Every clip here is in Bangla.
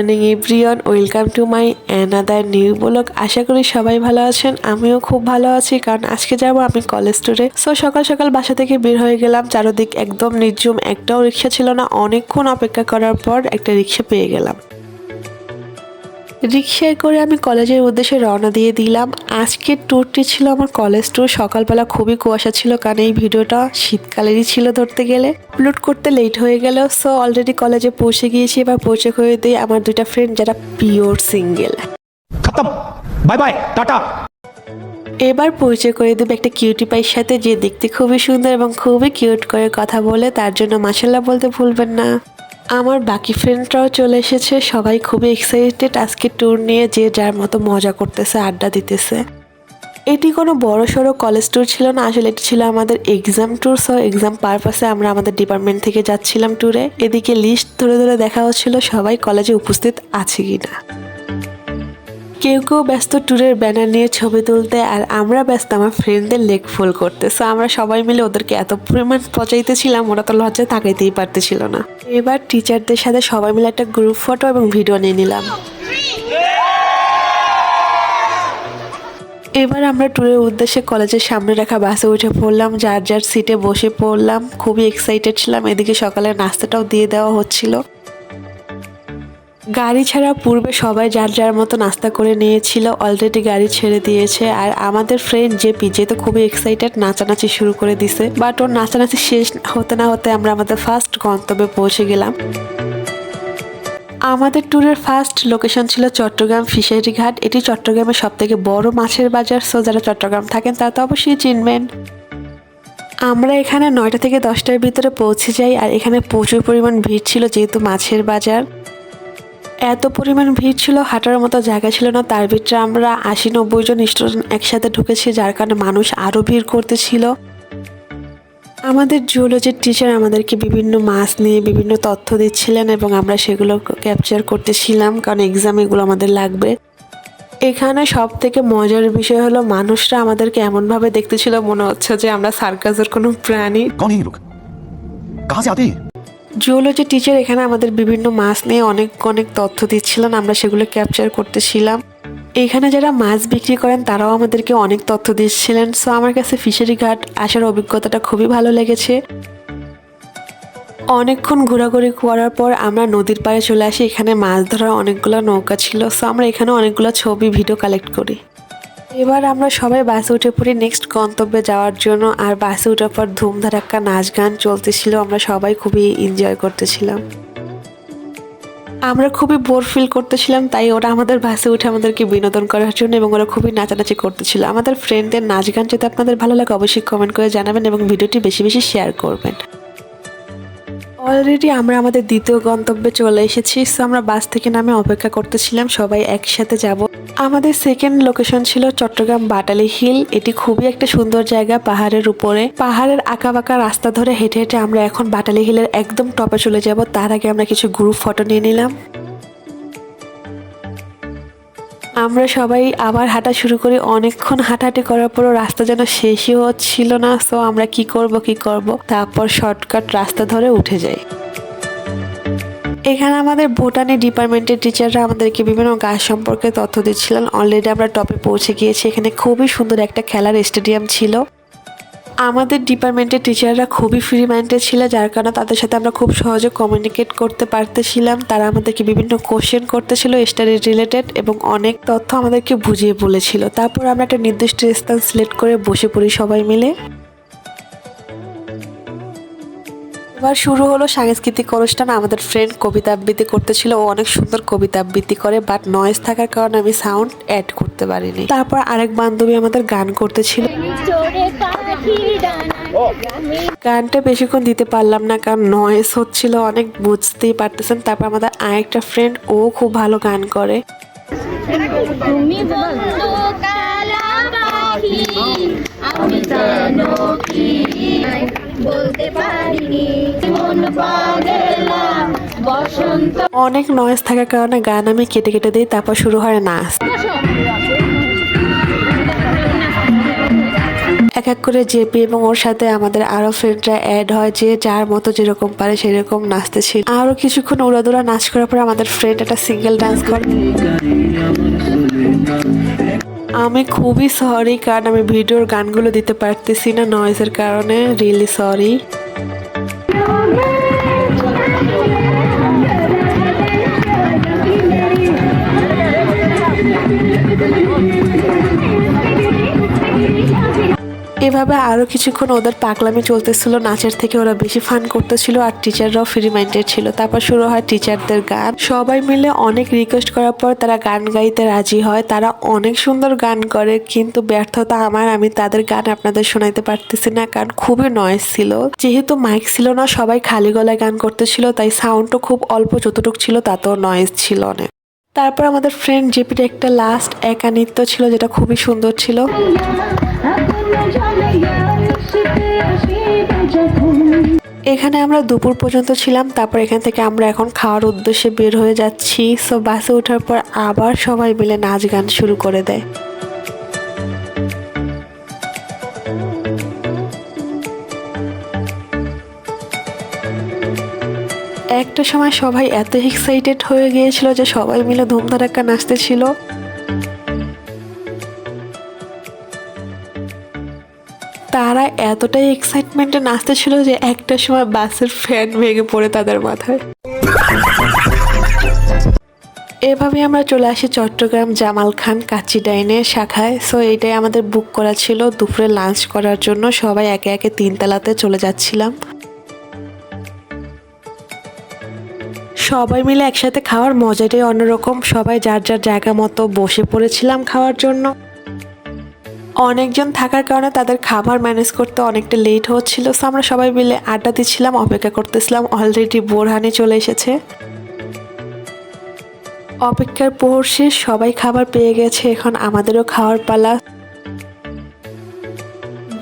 Morning everyone welcome to my another new blog আশা করি সবাই ভালো আছেন। আমিও খুব ভালো আছি, কারণ আজকে যাব আমি কলেজ ট্যুরে সো সকাল সকাল বাসা থেকে বের হয়ে গেলাম। চারদিক একদম নির্জুম একটাও রিক্সা ছিল না। অনেকক্ষণ অপেক্ষা করার পর একটা রিক্সা পেয়ে গেলাম। রিক্সায় করে আমি কলেজের উদ্দেশ্যে রওনা দিয়ে দিলাম। আজকের ট্যুরটি ছিল আমার কলেজ ট্যুর সকালবেলা খুবই কুয়াশা ছিল কারণ এই ভিডিওটা শীতকালেরই ছিল ধরতে গেলে। লুট করতে লেট হয়ে গেল সো অলরেডি কলেজে পৌঁছে গিয়েছি। এবার পৌঁছে হয়ে দিই আমার দুইটা ফ্রেন্ড যারা pure single bye bye ta ta. এবার পরিচয় করে দেবে একটা কিউটি পাইয়ের সাথে যে দেখতে খুবই সুন্দর এবং খুবই কিউট করে কথা বলে। তার জন্য মাসাল্লাহ বলতে ভুলবেন না। আমার বাকি ফ্রেন্ডরাও চলে এসেছে। সবাই খুবই এক্সাইটেড আজকে ট্যুর নিয়ে যে যার মতো মজা করতেছে, আড্ডা দিতেছে। এটি কোনো বড় সড়ো কলেজ ট্যুর ছিল না। আসলে এটি ছিল আমাদের এক্সাম ট্যুর সো এক্সাম পারপাসে আমরা আমাদের ডিপার্টমেন্ট থেকে যাচ্ছিলাম ট্যুরে এদিকে লিস্ট ধরে ধরে দেখা হচ্ছিল সবাই কলেজে উপস্থিত আছে কিনা। কেউ কেউ ব্যস্ত ট্যুরের ব্যানার নিয়ে ছবি তুলতে আর আমরা ব্যস্ত আমার ফ্রেন্ডদের লেগ ফুল করতে। সো আমরা সবাই মিলে ওদেরকে এত পরিমাণ পচাইতেছিলাম ওরা তো লজ্জায় তাকাইতেই পারতেছিল না। এবার টিচারদের সাথে সবাই মিলে একটা গ্রুপ ফটো এবং ভিডিও নিয়ে নিলাম। এবার আমরা ট্যুরের উদ্দেশ্যে কলেজের সামনে রাখা বাসে উঠে পড়লাম, যার যার সিটে বসে পড়লাম। খুবই এক্সাইটেড ছিলাম, এদিকে সকালে নাস্তাটাও দিয়ে দেওয়া হচ্ছিল। গাড়ি ছাড়া পূর্বে সবাই যার যার মতো নাস্তা করে নিয়েছিল অলরেডি গাড়ি ছেড়ে দিয়েছে। আর আমাদের ফ্রেন্ড যে পিজে তো খুবই এক্সাইটেড নাচানাচি শুরু করে দিছে। বাট ওর নাচানাচি শেষ হতে না হতে আমরা আমাদের ফার্স্ট গন্তব্যে পৌঁছে গেলাম। আমাদের ট্যুরের ফার্স্ট লোকেশন ছিল চট্টগ্রাম ফিশারি ঘাট। এটি চট্টগ্রামের সব থেকে বড় মাছের বাজার। সো যারা চট্টগ্রাম থাকেন, তারা তো অবশ্যই চিনবেন। আমরা এখানে নয়টা থেকে দশটার ভিতরে পৌঁছে যাই। আর এখানে প্রচুর পরিমাণ ভিড় ছিল, যেহেতু মাছের বাজার। এত পরিমাণ ভিড় ছিল, হাঁটার মতো জায়গা ছিল না। তার ভিতরে আমরা আশি নব্বই জন স্টুডেন্ট একসাথে ঢুকেছি, যার কারণে মানুষ আরও ভিড় করতেছিল। আমাদের জুওলজির টিচার আমাদেরকে বিভিন্ন মাছ নিয়ে বিভিন্ন তথ্য দিচ্ছিলেন এবং আমরা সেগুলো ক্যাপচার করতেছিলাম, কারণ এক্সাম এগুলো আমাদের লাগবে। এখানে সব থেকে মজার বিষয় হলো, মানুষরা আমাদেরকে এমনভাবে দেখতেছিল, মনে হচ্ছে যে আমরা সার্কাসের কোনো প্রাণী। জিওলজি টিচার এখানে আমাদের বিভিন্ন মাছ নিয়ে অনেক অনেক তথ্য দিচ্ছিলেন, আমরা সেগুলো ক্যাপচার করতেছিলাম। এখানে যারা মাছ বিক্রি করেন, তারাও আমাদেরকে অনেক তথ্য দিচ্ছিলেন। সো আমার কাছে ফিশারি ঘাট আসার অভিজ্ঞতাটা খুবই ভালো লেগেছে। অনেকক্ষণ ঘোরাঘুরি করার পর আমরা নদীর পাড়ে চলে আসি, এখানে মাছ ধরার অনেকগুলো নৌকা ছিল। সো আমরা এখানে অনেকগুলো ছবি ভিডিও কালেক্ট করি। এবার আমরা সবাই বাসে উঠে পড়ি নেক্সট গন্তব্যে যাওয়ার জন্য। আর বাসে উঠার পর ধুমধারাক্কা নাচ গান চলতেছিল, আমরা সবাই খুবই এনজয় করতেছিলাম। আমরা খুবই বোর ফিল করতেছিলাম, তাই ওরা আমাদের বাসে উঠে আমাদেরকে বিনোদন করার জন্য এবং ওরা খুবই নাচানাচি করতেছিল। আমাদের ফ্রেন্ডদের নাচ গান যদি আপনাদের ভালো লাগে, অবশ্যই কমেন্ট করে জানাবেন এবং ভিডিওটি বেশি বেশি শেয়ার করবেন। অলরেডি আমরা আমাদের দ্বিতীয় গন্তব্যে চলে এসেছি সো আমরা বাস থেকে নামে অপেক্ষা করতেছিলাম, সবাই একসাথে যাব। আমাদের সেকেন্ড লোকেশন ছিল চট্টগ্রাম বাটালি হিল, এটি খুবই একটা সুন্দর জায়গা পাহাড়ের উপরে। পাহাড়ের আঁকা বাঁকা রাস্তা ধরে হেঁটে হেঁটে আমরা এখন বাটালি হিলের একদম টপে চলে যাব, তার আগে আমরা কিছু গ্রুপ ফটো নিয়ে নিলাম। আমরা সবাই আবার হাঁটা শুরু করি। অনেকক্ষণ হাঁটাহাঁটি করার পরও রাস্তা যেন শেষই হচ্ছিল না। সো আমরা কি করব কি করব? তারপর শর্টকাট রাস্তা ধরে উঠে যাই। এখানে আমাদের ভুটানি ডিপার্টমেন্টের টিচাররা আমাদেরকে বিভিন্ন গাছ সম্পর্কে তথ্য দিচ্ছিলেন। অলরেডি আমরা টপে পৌঁছে গিয়েছি। এখানে খুবই সুন্দর একটা খেলার স্টেডিয়াম ছিল। আমাদের ডিপার্টমেন্টের টিচাররা খুবই ফ্রি মাইন্ডেড ছিল, যার কারণে তাদের সাথে আমরা খুব সহজে কমিউনিকেট করতে পারতেছিলাম। তারা আমাদেরকে বিভিন্ন কোশ্চেন করতেছিল স্টাডি রিলেটেড এবং অনেক তথ্য আমাদেরকে বুঝিয়ে বলেছিল। তারপর আমরা একটা নির্দিষ্ট স্থান সিলেক্ট করে বসে পড়ি সবাই মিলে। এবার শুরু হলো সাংস্কৃতিক অনুষ্ঠান। আমাদের ফ্রেন্ড কবিতা আবৃত্তি করতেছিল। ও অনেক সুন্দর কবিতা আবৃত্তি করে বাট নয়েজ থাকার কারণে আমি সাউন্ড অ্যাড করতে পারিনি। তারপর আরেক বান্ধবী আমাদের গান করতেছিল। গানটা বেশিক্ষণ দিতে পারলাম না, কারণ নয়েস হচ্ছিল, অনেক বুঝতেই পারতেছেন। তারপর আমাদের আরেকটা ফ্রেন্ড ও খুব ভালো গান করে। আমি অনেক নয়েজ থাকার কারণে গান আমি কেটে কেটে দিই, তারপর শুরু হয় নাচ। এক এক করে জেপি এবং ওর সাথে আমাদের আরও ফ্রেন্ডরা অ্যাড হয়, যে যার মতো যেরকম পারে সেরকম নাচতেছিল আরও কিছুক্ষণ উড়াদুরা নাচ করার পর আমাদের ফ্রেন্ড একটা সিঙ্গেল ডান্স করে। আমি খুবই সরি কারণ আমি ভিডিওর গানগুলো দিতে পারতেছি না নয়েজের কারণে রিয়েলি সরি এভাবে আরও কিছুক্ষণ ওদের পাগলামি চলতেছিল, নাচের থেকে ওরা বেশি ফান করতেছিল আর টিচাররাও ফ্রি মাইন্ডেড ছিল। তারপর শুরু হয় টিচারদের গান। সবাই মিলে অনেক রিকোয়েস্ট করার পর তারা গান গাইতে রাজি হয়। তারা অনেক সুন্দর গান করে, কিন্তু ব্যর্থতা আমার, আমি তাদের গান আপনাদের শোনাইতে পারতেছি না, কারণ খুবই নয়েজ ছিল। যেহেতু মাইক ছিল না, সবাই খালি গলায় গান করতেছিল, তাই সাউন্ডও খুব অল্প যতটুক ছিল, তাতেও নয়েজ ছিল অনেক তারপর আমাদের ফ্রেন্ড জিপির একটা লাস্ট একা নৃত্য ছিল, যেটা খুবই সুন্দর ছিল। এখানে আমরা দুপুর পর্যন্ত ছিলাম, তারপর এখান থেকে আমরা এখন খাওয়ার উদ্দেশ্যে বের হয়ে যাচ্ছি। সো বাসে ওঠার পর আবার সবাই মিলে নাচ গান শুরু করে দেয়। একটা সময় সবাই এত এক্সাইটেড হয়ে গিয়েছিল যে সবাই মিলে ধুমধারাক্কা নাচতেছিল। তারা এতটাই এক্সাইটমেন্টে নাচতে ছিল যে একটা সময় বাসের ফ্যান ভেঙে পড়ে তাদের মাথায়। এভাবে আমরা চলে আসি চট্টগ্রাম জামাল খান কাচ্চি ডাইনের শাখায়। সো এইটাই আমাদের বুক করা ছিল দুপুরে লাঞ্চ করার জন্য। সবাই একে একে তিনতলাতে চলে যাচ্ছিলাম। সবাই মিলে একসাথে খাওয়ার মজাটাই অন্যরকম। সবাই যার যার জায়গা মতো বসে পড়েছিলাম খাওয়ার জন্য। অনেকজন থাকার কারণে তাদের খাবার ম্যানেজ করতে অনেকটা লেট হচ্ছিল সো আমরা সবাই মিলে আড্ডা দিচ্ছিলাম, অপেক্ষা করতেছিলাম অলরেডি বোরহানি চলে এসেছে। অপেক্ষার পোহর শেষ সবাই খাবার পেয়ে গেছে, এখন আমাদেরও খাওয়ার পালা।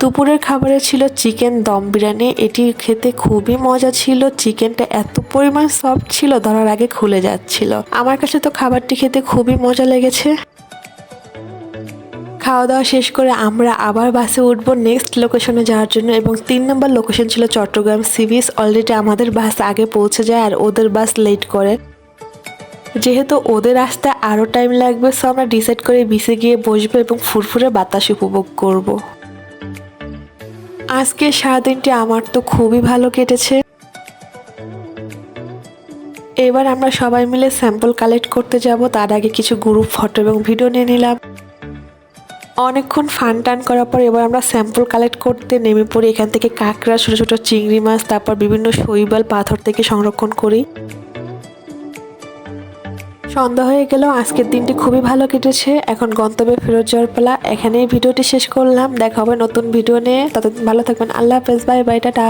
দুপুরের খাবারে ছিল চিকেন দম বিরিয়ানি, এটি খেতে খুবই মজা ছিল, চিকেনটা এত পরিমাণ সফট ছিল, ধরার আগে খুলে যাচ্ছিল। আমার কাছে তো খাবারটি খেতে খুবই মজা লেগেছে। খাওয়া দাওয়া শেষ করে আমরা আবার বাসে উঠবো নেক্সট লোকেশনে যাওয়ার জন্য এবং তিন নম্বর লোকেশন ছিল চট্টগ্রাম সি বিচ অলরেডি আমাদের বাস আগে পৌঁছে যায় আর ওদের বাস লেট করে। যেহেতু ওদের আসতে আরও টাইম লাগবে সো আমরা ডিসাইড করে বিচে গিয়ে বসবো এবং ফুরফুরে বাতাস উপভোগ করব। আজকে সারাদিনটি আমার তো খুবই ভালো কেটেছে। এবার আমরা সবাই মিলে স্যাম্পল কালেক্ট করতে যাব। তার আগে কিছু গ্রুপ ফটো এবং ভিডিও নিয়ে নিলাম। অনেকক্ষণ ফান টান করার পর এবার আমরা স্যাম্পল কালেক্ট করতে নেমে পড়ি। এখান থেকে কাঁকড়া, ছোটো ছোটো চিংড়ি মাছ, তারপর বিভিন্ন শৈবাল, পাথর থেকে সংরক্ষণ করি। সন্ধ্যা হয়ে গেল, আজকের দিনটি খুবই ভালো কেটেছে। এখন গন্তব্যে ফেরত যাওয়ার পালা। এখানেই ভিডিওটি শেষ করলাম। দেখা হবে নতুন ভিডিও নিয়ে। ততদিন ভালো থাকবেন। আল্লাহ হাফেজ। Bye bye, ta ta.